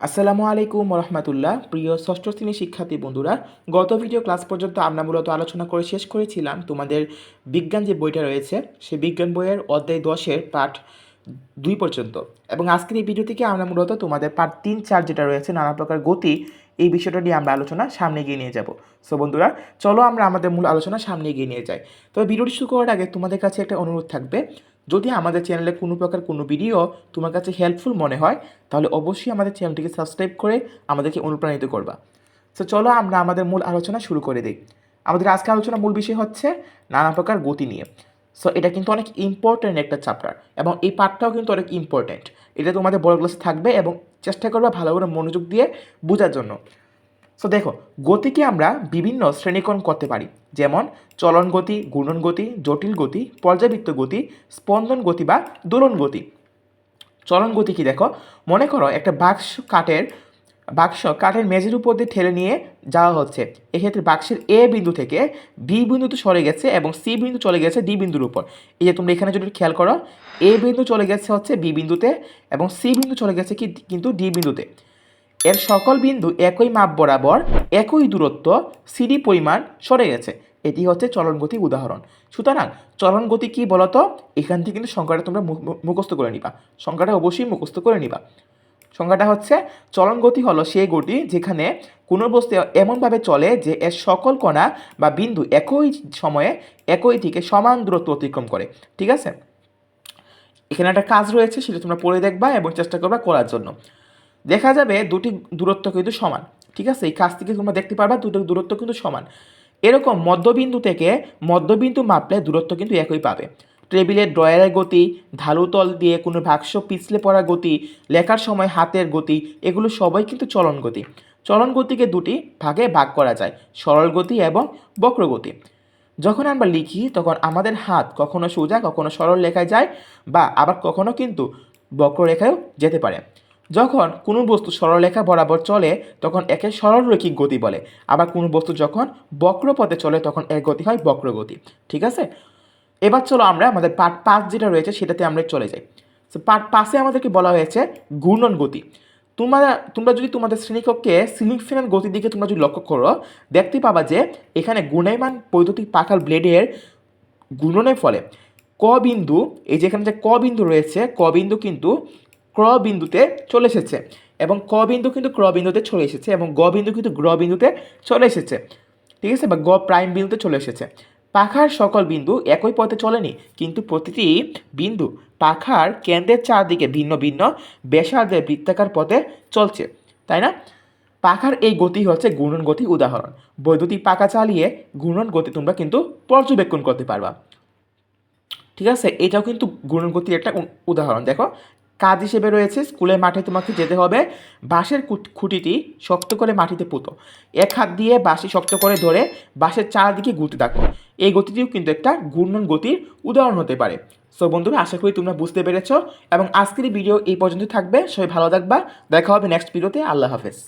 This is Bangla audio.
আসসালামু আলাইকুম রহমতুল্লাহ প্রিয় ষষ্ঠ শ্রেণির শিক্ষার্থী বন্ধুরা, গত ভিডিও ক্লাস পর্যন্ত আমরা মূলত আলোচনা করে শেষ করেছিলাম। তোমাদের বিজ্ঞান যে বইটা রয়েছে, সেই বিজ্ঞান বইয়ের অধ্যায় দশের পাঠ দুই পর্যন্ত। এবং আজকের এই ভিডিও থেকে আমরা মূলত তোমাদের পাঠ তিন চার যেটা রয়েছে, নানা প্রকার গতি, এই বিষয়টা নিয়ে আমরা আলোচনা সামনে এগিয়ে নিয়ে যাব। সো বন্ধুরা, চলো আমরা আমাদের মূল আলোচনা সামনে এগিয়ে নিয়ে যাই। তবে ভিডিওটি শুরু করার আগে তোমাদের কাছে একটা অনুরোধ থাকবে যদি আমাদের চ্যানেলে কোনো প্রকার কোনো ভিডিও তোমার কাছে হেল্পফুল মনে হয়, তাহলে অবশ্যই আমাদের চ্যানেলটিকে সাবস্ক্রাইব করে আমাদেরকে অনুপ্রাণিত করবা। সো চলো আমরা আমাদের মূল আলোচনা শুরু করে দিই। আমাদের আজকে আলোচনা মূল বিষয় হচ্ছে নানা প্রকার গতি নিয়ে। সো এটা কিন্তু অনেক ইম্পর্ট্যান্ট একটা চ্যাপ্টার এবং এই পার্টটাও কিন্তু অনেক ইম্পর্ট্যান্ট এটা তোমাদের বড় ক্লাসে থাকবে এবং চেষ্টা করবে ভালো করে মনোযোগ দিয়ে বোঝার জন্য। সো দেখো, গতিকে আমরা বিভিন্ন শ্রেণীকরণ করতে পারি। যেমন, চলন গতি, গুণন গতি, জটিল গতি পর্যাবৃত্ত গতি, স্পন্দন গতি বা দোলন গতি। চলন গতি কি দেখো? মনে করো একটা বাক্স কাঠের বাক্স কাঠের মেঝের উপর দিয়ে ঠেলে নিয়ে যাওয়া হচ্ছে। এক্ষেত্রে বাক্সের এ বিন্দু থেকে বি বিন্দুতে সরে গেছে এবং সি বিন্দু চলে গেছে ডি বিন্দুর উপর। এই যে তোমরা এখানে যদি খেয়াল করো, এ বিন্দু চলে গেছে হচ্ছে বি বিন্দুতে এবং সি বিন্দু চলে গেছে কি, কিন্তু ডি বিন্দুতে। এর সকল বিন্দু একই মাপ বরাবর একই দূরত্ব সিডি পরিমাণ সরে গেছে। এটি হচ্ছে চলন গতি উদাহরণ। সুতরাং চলন গতি কী বলতো? এখান থেকে কিন্তু সংখ্যাটা তোমরা মুখস্থ করে নিবা। সংখ্যাটা অবশ্যই মুখস্থ করে নিবা। সংখ্যাটা হচ্ছে চলন গতি হলো সেই গতি যেখানে কোনো বস্তু এমনভাবে চলে যে এর সকল কণা বা বিন্দু একই সময়ে একই দিকে সমান দূরত্ব অতিক্রম করে। ঠিক আছে? এখানে একটা কাজ রয়েছে, সেটা তোমরা পড়ে দেখবা এবং চেষ্টা করবা করার জন্য। দেখা যাবে দুটি দূরত্ব কিন্তু সমান, ঠিক আছে? এই কাজ থেকে তোমরা দেখতে পারবা দুটো দূরত্ব কিন্তু সমান। এরকম মধ্যবিন্দু থেকে মধ্যবিন্দু মাপলে দূরত্ব কিন্তু একই পাবে। টেবিলের ড্রয়ারের গতি ঢালুতল দিয়ে কোনো বাক্স পিছলে পড়া গতি, লেখার সময় হাতের গতি, এগুলো সবাই কিন্তু চলন গতি। চলন গতিকে দুটি ভাগে ভাগ করা যায়, সরল গতি এবং বক্র গতি। যখন আমরা লিখি, তখন আমাদের হাত কখনো সোজা, কখনো সরল লেখায় যায় বা আবার কখনো কিন্তু বক্ররেখায়ও যেতে পারে। যখন কোনো বস্তু সরলরেখা বরাবর চলে, তখন একে সরলরৈখিক গতি বলে। আবার কোনো বস্তু যখন বক্রপথে চলে, তখন এর গতি হয় বক্রগতি। ঠিক আছে? এবার চলো আমরা আমাদের পার্ট পাঁচ যেটা রয়েছে, সেটাতে আমরা চলে যাই। তো পার্ট পাঁচে আমাদেরকে বলা হয়েছে ঘূর্ণন গতি। তোমরা তোমরা যদি তোমাদের শ্রেণীকক্ষে সিলিং ফ্যানের গতির দিকে তোমরা যদি লক্ষ্য করো, দেখতে পাবা যে এখানে গুণায়মান বৈদ্যুতিক পাখার ব্লেডের গুণনের ফলে ক বিন্দু, এই যেখানে যে ক বিন্দু রয়েছে, ক বিন্দু কিন্তু ক্র বিন্দুতে চলে এসেছে। এবং ক বিন্দু কিন্তু ক্র বিন্দুতে চলে এসেছে এবং গ বিন্দু কিন্তু গ্র বিন্দুতে চলে এসেছে। ঠিক আছে? বা গ প্রাইম বিন্দুতে চলে এসেছে। পাখার সকল বিন্দু একই পথে চলেনি, কিন্তু প্রতিটি বিন্দু পাখার কেন্দ্রের চারদিকে ভিন্ন ভিন্ন ব্যাসার্ধের বৃত্তাকার পথে চলছে। তাই না? পাখার এই গতি হচ্ছে ঘূর্ণন গতি উদাহরণ। বৈদ্যুতিক পাখা চালিয়ে ঘূর্ণন গতি তোমরা কিন্তু পর্যবেক্ষণ করতে পারবা। ঠিক আছে? এটাও কিন্তু ঘূর্ণন গতির একটা উদাহরণ। দেখো কাজ হিসেবে রয়েছে স্কুলের মাঠে তোমাকে যেতে হবে। বাঁশের খুঁটিটি শক্ত করে মাটিতে পুঁতো। এক হাত দিয়ে বাঁশি শক্ত করে ধরে বাঁশের চারদিকে গুঁতে থাকো এই গতিটিও কিন্তু একটা ঘূর্ণন গতির উদাহরণ হতে পারে। সো বন্ধুরা, আশা করি তোমরা বুঝতে পেরেছ এবং আজকের ভিডিও এই পর্যন্ত থাকবে। সবাই ভালো থাকবা। দেখা হবে নেক্সট ভিডিওতে আল্লাহ হাফেজ।